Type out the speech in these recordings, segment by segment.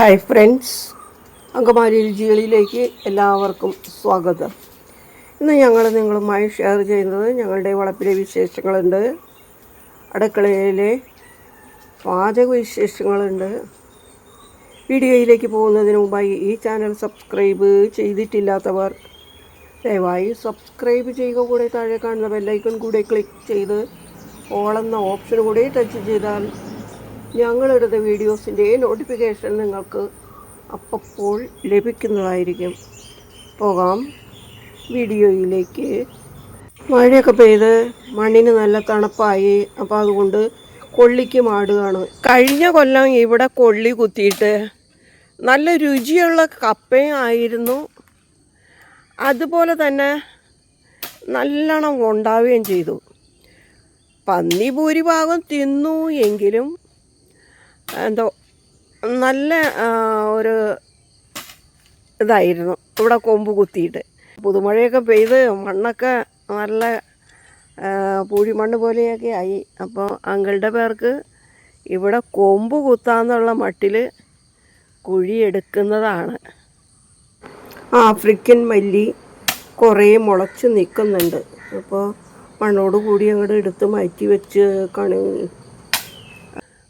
Hi friends Angamaly രുചികളിലേക്ക് എല്ലാവർക്കും സ്വാഗതം. ഇന്ന് ഞങ്ങൾ നിങ്ങളുമായി ഷെയർ ചെയ്യുന്നത് ഞങ്ങളുടെ വളപ്പിലെ വിശേഷങ്ങളുണ്ട്. അടുക്കളയിലെ പാചക വിശേഷങ്ങളുണ്ട് വീഡിയോയിലേക്ക് പോകുന്നതിന് മുമ്പായി ഈ ചാനൽ സബ്സ്ക്രൈബ് ചെയ്തിട്ടില്ലാത്തവർ ദയവായി സബ്സ്ക്രൈബ് ചെയ്യുക. കൂടെ താഴെ കാണുന്ന ബെല്ലൈക്കൺ കൂടെ ക്ലിക്ക് ചെയ്ത് ഓളെന്ന ഓപ്ഷൻ കൂടെ ടച്ച് ചെയ്താൽ ഞങ്ങളിടുന്ന വീഡിയോസിന്റെ നോട്ടിഫിക്കേഷൻ നിങ്ങൾക്ക് അപ്പോൾ ലഭിക്കുന്നതായിരിക്കും. പോകാം. വീഡിയോയിലേക്ക്. മഴയൊക്കെ പെയ്ത് മണ്ണിന് നല്ല തണുപ്പായി. അപ്പോൾ അതുകൊണ്ട് കൊള്ളിക്ക് മാടുകയാണ്. കഴിഞ്ഞ കൊല്ലം ഇവിടെ കൊള്ളി കുത്തിയിട്ട് നല്ല രുചിയുള്ള കപ്പയും ആയിരുന്നു. അതുപോലെ തന്നെ നല്ലോണം ഉണ്ടാവുകയും ചെയ്തു. പന്നി ഭൂരിഭാഗം തിന്നു എങ്കിലും എന്തോ നല്ല ഒരു ഇതായിരുന്നു. ഇവിടെ കൊമ്പ് കുത്തിയിട്ട്. പുതുമഴയൊക്കെ പെയ്ത് മണ്ണൊക്കെ നല്ല പൂഴിമണ്ണ് പോലെയൊക്കെ ആയി. അപ്പോൾ അങ്കിളുടെ പേർക്ക് ഇവിടെ കൊമ്പ് കുത്താന്നുള്ള മട്ടിൽ കുഴിയെടുക്കുന്നതാണ് ആഫ്രിക്കൻ മല്ലി കുറേ മുളച്ച് നിൽക്കുന്നുണ്ട്. അപ്പോൾ മണ്ണോട് കൂടി അങ്ങോട്ട് എടുത്ത് മാറ്റി വെച്ച് കണി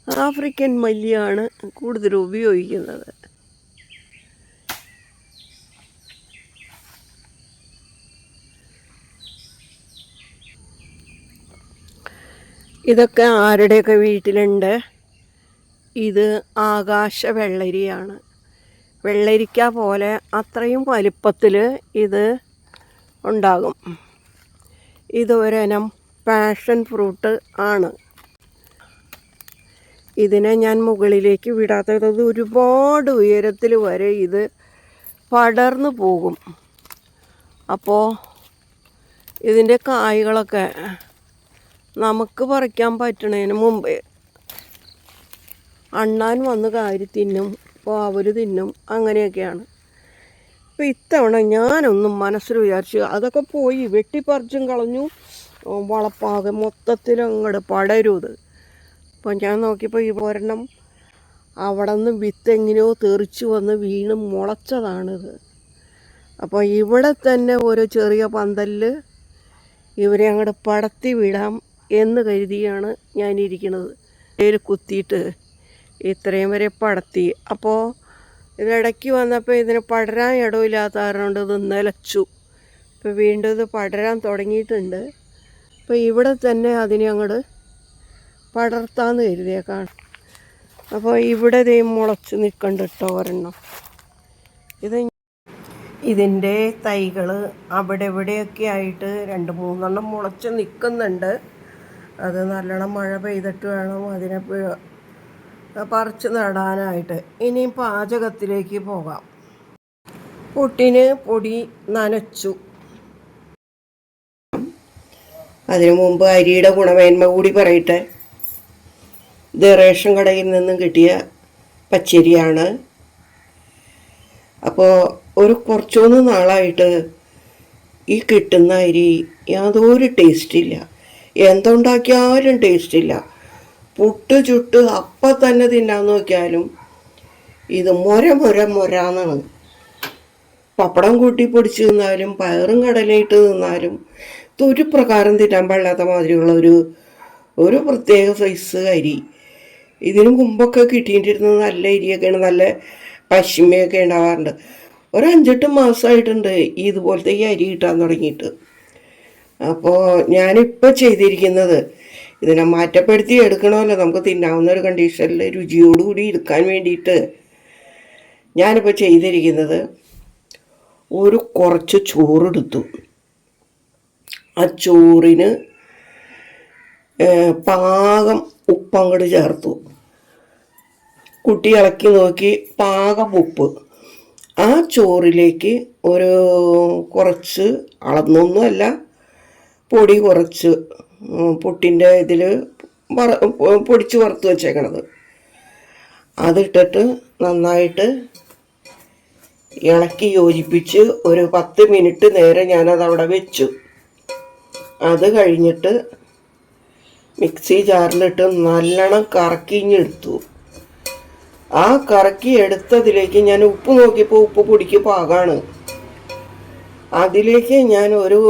ആഫ്രിക്കൻ മല്ലിയാണ് കൂടുതൽ ഉപയോഗിക്കുന്നത്. ഇതൊക്കെ ആരുടെയൊക്കെ വീട്ടിലുണ്ട്? ഇത് ആകാശ വെള്ളരിയാണ് വെള്ളരിക്ക പോലെ അത്രയും വലിപ്പത്തിൽ ഇത് ഉണ്ടാകും. ഇത് ഒരിനം പാഷൻ ഫ്രൂട്ട് ആണ്. ഇതിനെ ഞാൻ മുകളിലേക്ക് വിടാത്തത് ഒരുപാട് ഉയരത്തിൽ വരെ ഇത് പടർന്നു പോകും. അപ്പോൾ ഇതിന്റെ കായ്കളൊക്കെ നമുക്ക് പറിക്കാൻ പറ്റണതിന് മുമ്പേ അണ്ണാൻ വന്ന് കാരി തിന്നും അപ്പോൾ അവർ തിന്നും അങ്ങനെയൊക്കെയാണ്. അപ്പോൾ ഇത്തവണ ഞാനൊന്നും മനസ്സിൽ വിചാരിച്ചു അതൊക്കെ പോയി വെട്ടിപ്പറിച്ചും കളഞ്ഞു. വളപ്പാകെ മൊത്തത്തിൽ അങ്ങോട്ട് പടരുത് അപ്പോൾ ഞാൻ നോക്കിയപ്പോൾ ഈ ഒരെണ്ണം അവിടെ നിന്ന് വിത്ത് എങ്ങനെയോ തെറിച്ച് വന്ന് വീണ് മുളച്ചതാണിത്. അപ്പോൾ ഇവിടെ തന്നെ ഒരു ചെറിയ പന്തലിൽ ഇവരെ അങ്ങോട്ട് പടത്തി വിടാം എന്ന് കരുതിയാണ് ഞാനിരിക്കുന്നത്. ഇതിൽ കുത്തിയിട്ട് ഇത്രയും വരെ പടത്തി. അപ്പോൾ ഇതിടയ്ക്ക് വന്നപ്പോൾ ഇതിന് പടരാൻ ഇടമില്ലാത്ത കാരണം ഇത് നിലച്ചു. ഇപ്പോൾ വീണ്ടും ഇത് പടരാൻ തുടങ്ങിയിട്ടുണ്ട്. അപ്പോൾ ഇവിടെ തന്നെ അതിനെ അങ്ങോട്ട് പടർത്താന്ന് കരുതിയേക്കാണ്. അപ്പോൾ ഇവിടെ ദേ മുളച്ച് നിൽക്കണ്ട കേട്ടോ ഒരെണ്ണം. ഇത് ഇതിന്റെ തൈകൾ അവിടെ ഇവിടെയൊക്കെ ആയിട്ട് രണ്ട് മൂന്നെണ്ണം മുളച്ച് നിൽക്കുന്നുണ്ട് അത് നല്ലോണം മഴ പെയ്തിട്ട് വേണം അതിനെ പറിച്ച് നടാനായിട്ട്. ഇനി പാചകത്തിലേക്ക് പോകാം. പുട്ടിന് പൊടി നനച്ചു. അതിനു മുമ്പ് അരിയുടെ ഗുണമേന്മ കൂടി പറയട്ടെ. ഇത് റേഷൻ കടയിൽ നിന്നും കിട്ടിയ പച്ചരിയാണ്. അപ്പോൾ ഒരു കുറച്ചൊന്ന് നാളായിട്ട് ഈ കിട്ടുന്ന അരി യാതൊരു ടേസ്റ്റില്ല എന്തുണ്ടാക്കിയാലും ടേസ്റ്റില്ല പുട്ട് ചുട്ട് അപ്പം തന്നെ തിന്നാൻ നോക്കിയാലും ഇത് മൊര മൊര മൊരാന്നാണ്. പപ്പടം കൂട്ടി പൊടിച്ച് തിന്നാലും പയറും കടലയിട്ട് തിന്നാലും ഇതൊരു പ്രകാരം തിന്നാൻ പാടില്ലാത്ത മാതിരിയുള്ള ഒരു ഒരു പ്രത്യേക സൈസ് അരി. ഇതിനു മുമ്പൊക്കെ കിട്ടിയിട്ടിരുന്നത് നല്ല അരിയൊക്കെയാണ് നല്ല പശ്ചിമയൊക്കെ ഉണ്ടാവാറുണ്ട്. ഒരു അഞ്ചെട്ട് മാസമായിട്ടുണ്ട് ഇതുപോലത്തെ ഈ അരി കിട്ടാൻ തുടങ്ങിയിട്ട്. അപ്പോൾ ഞാനിപ്പോൾ ചെയ്തിരിക്കുന്നത് ഇതിനെ മാറ്റപ്പെടുത്തി എടുക്കണമല്ലോ നമുക്ക് തിന്നാവുന്ന ഒരു കണ്ടീഷനിൽ രുചിയോടുകൂടി എടുക്കാൻ വേണ്ടിയിട്ട്. ഞാനിപ്പോൾ ചെയ്തിരിക്കുന്നത് ഒരു കുറച്ച് ചോറെടുത്തു. ആ ചോറിന് ഏഹ്, പാകം ഉപ്പങ്ങോട്ട് ചേർത്തു. കുട്ടി ഇളക്കി നോക്കി പാകം ഉപ്പ്. ആ ചോറിലേക്ക് ഒരു കുറച്ച് അളന്നൊന്നുമല്ല പൊടി കുറച്ച് പുട്ടിന്റെ ഇതിൽ പൊടിച്ച് വറുത്ത് വെച്ചേക്കണത്. അതിട്ടിട്ട് നന്നായിട്ട് ഇളക്കി യോജിപ്പിച്ച് ഒരു പത്ത് മിനിറ്റ് നേരെ ഞാനത് അവിടെ വെച്ചു. അത് കഴിഞ്ഞിട്ട് മിക്സി ജാറിലിട്ട് നല്ലോണം കറക്കിഞ്ഞെടുത്തു. ആ കറക്കി എടുത്തതിലേക്ക് ഞാൻ ഉപ്പ് നോക്കിയപ്പോൾ ഉപ്പ് പൊടിക്ക് പാകാണ്. അതിലേക്ക് ഞാൻ ഒരു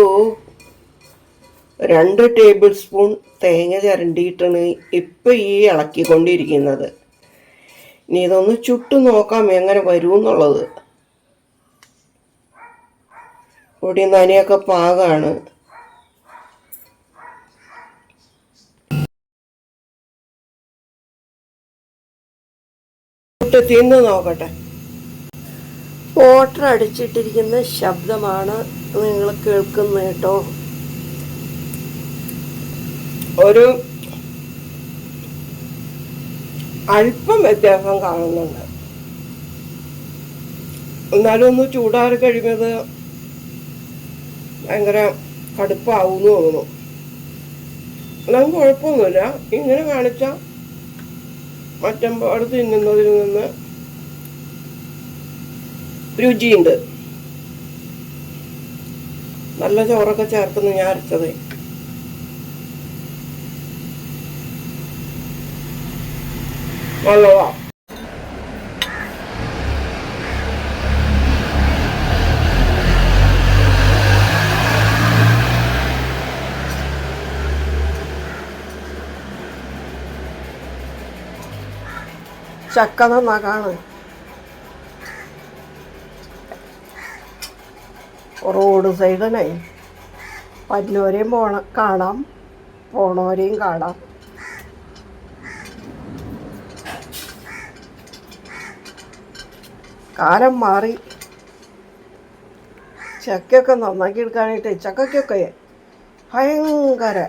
രണ്ട് ടേബിൾ സ്പൂൺ തേങ്ങ ചിരണ്ടിയിട്ടാണ് ഇപ്പം ഈ ഇളക്കിക്കൊണ്ടിരിക്കുന്നത്. ഇനി ഇതൊന്ന് ചുട്ടു നോക്കാം എങ്ങനെ വരും എന്നുള്ളത് പൊടി നനയൊക്കെ പാകാണ്. തിന്ന് നോക്കട്ടെ. മോട്ടർ അടിച്ചിട്ടിരിക്കുന്ന ശബ്ദമാണ് നിങ്ങൾ കേൾക്കുന്നത് കേട്ടോ. ഒരു അല്പം വ്യത്യാസം കാണുന്നുണ്ട്. എന്നാലും ഒന്ന് ചൂടാറി കഴിയുന്നത് ഭയങ്കര കടുപ്പാവും തോന്നുന്നു. എന്നാലും കുഴപ്പമൊന്നുമില്ല. ഇങ്ങനെ കാണിച്ച മറ്റമ്പാട് തിന്നുന്നതിൽ നിന്ന് രുചിയുണ്ട്. നല്ല ചോറൊക്കെ ചേർക്കുന്നു ഞാൻ അരച്ചത്. നല്ലതാ. ചക്ക നന്നാക്കാണ് റോഡ് സൈഡിനെ പന്നോരെയും പോണ കാണാം. പോണോരെയും കാണാം. കാലം മാറി. ചക്കയൊക്കെ നന്നാക്കി എടുക്കാനായിട്ട് ചക്കയ്ക്കൊക്കെ ഭയങ്കര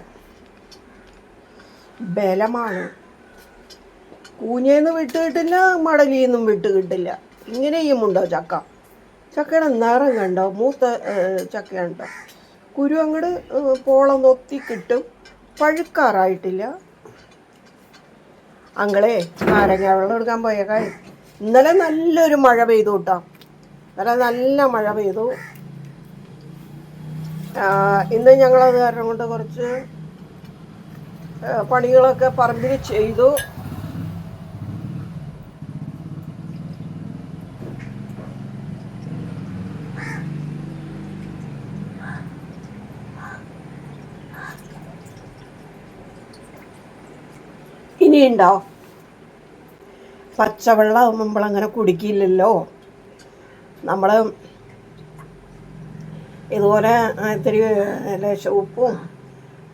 ബലമാണ്. കൂഞ്ഞേന്ന് വിട്ട് കിട്ടില്ല മടലിന്നും വിട്ട് കിട്ടില്ല ഇങ്ങനെയും ഉണ്ടോ ചക്ക? ചക്കയുടെ നിറം കണ്ടോ? മൂത്ത ചക്കയുണ്ടോ കുരു അങ്ങോട്ട് പോളം നൊത്തി കിട്ടും. പഴുക്കാറായിട്ടില്ല. അങ്ങളെ നാരങ്ങ വെള്ളം എടുക്കാൻ പോയേക്കായി ഇന്നലെ നല്ലൊരു മഴ പെയ്തു കേട്ടോ ഇന്നലെ നല്ല മഴ പെയ്തു. ഇന്ന് ഞങ്ങളത് കാരണം കൊണ്ട് കുറച്ച് പണികളൊക്കെ പറമ്പിൽ ചെയ്തു. ഇനിയുണ്ടോ? പച്ചവെള്ളം നമ്മളങ്ങനെ കുടിക്കില്ലല്ലോ. നമ്മൾ ഇതുപോലെ ഇത്തിരി ഉപ്പും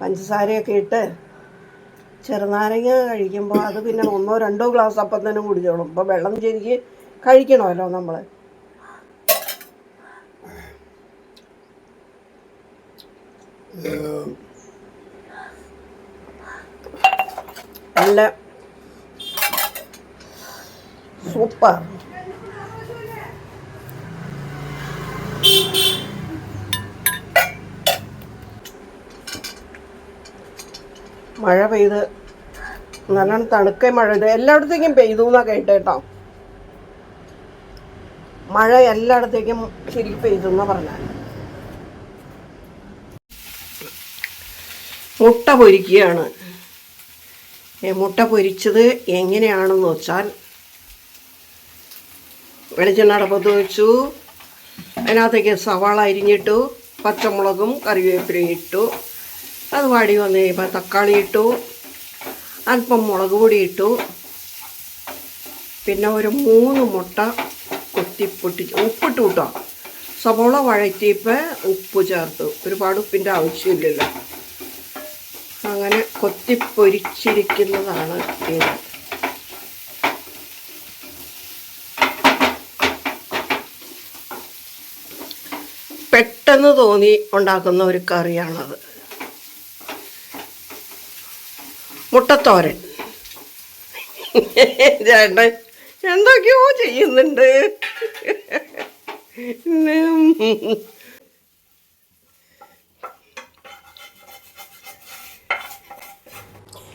പഞ്ചസാരയൊക്കെ ഇട്ട് ചെറുനാരങ്ങ കഴിക്കുമ്പോൾ അത് പിന്നെ ഒന്നോ രണ്ടോ ഗ്ലാസ് അപ്പം തന്നെ കുടിച്ചോളും. ഇപ്പോൾ വെള്ളം ശരിക്ക് കഴിക്കണമല്ലോ നമ്മൾ നല്ല സൂപ്പർ. മഴ പെയ്ത് നല്ലോണം തണുക്ക മഴ പെയ്ത്. എല്ലായിടത്തേക്കും പെയ്തു എന്നാ കേട്ടേട്ടോ. മഴ എല്ലായിടത്തേക്കും ശരിക്കും പെയ്തു എന്നാ പറഞ്ഞ മുട്ട പൊരിക്കുകയാണ്. മുട്ട പൊരിച്ചത് എങ്ങനെയാണെന്ന് വെച്ചാൽ വെളിച്ചെണ്ണ പൊതു വെച്ചു. അതിനകത്തേക്ക് സവാള അരിഞ്ഞിട്ടു പച്ചമുളകും കറിവേപ്പിലയും ഇട്ടു. അത് വാടി വന്ന് കഴിയുമ്പോൾ തക്കാളി ഇട്ടു. അല്പം മുളക് പൊടി ഇട്ടു. പിന്നെ ഒരു മൂന്ന് മുട്ട കൊത്തി പൊട്ടി ഉപ്പിട്ട് കൂട്ടാം സവോള വഴറ്റിയപ്പോൾ ഉപ്പ് ചേർത്തു. ഒരുപാട് ഉപ്പിന്റെ ആവശ്യമില്ലല്ലോ. കൊത്തിപ്പൊരിച്ചിരിക്കുന്നതാണ് ഇത്. പെട്ടെന്ന് തോന്നി ഉണ്ടാക്കുന്ന ഒരു കറിയാണത്. മുട്ടത്തോരൻ. ചേട്ടൻ എന്തൊക്കെയോ ചെയ്യുന്നുണ്ട്.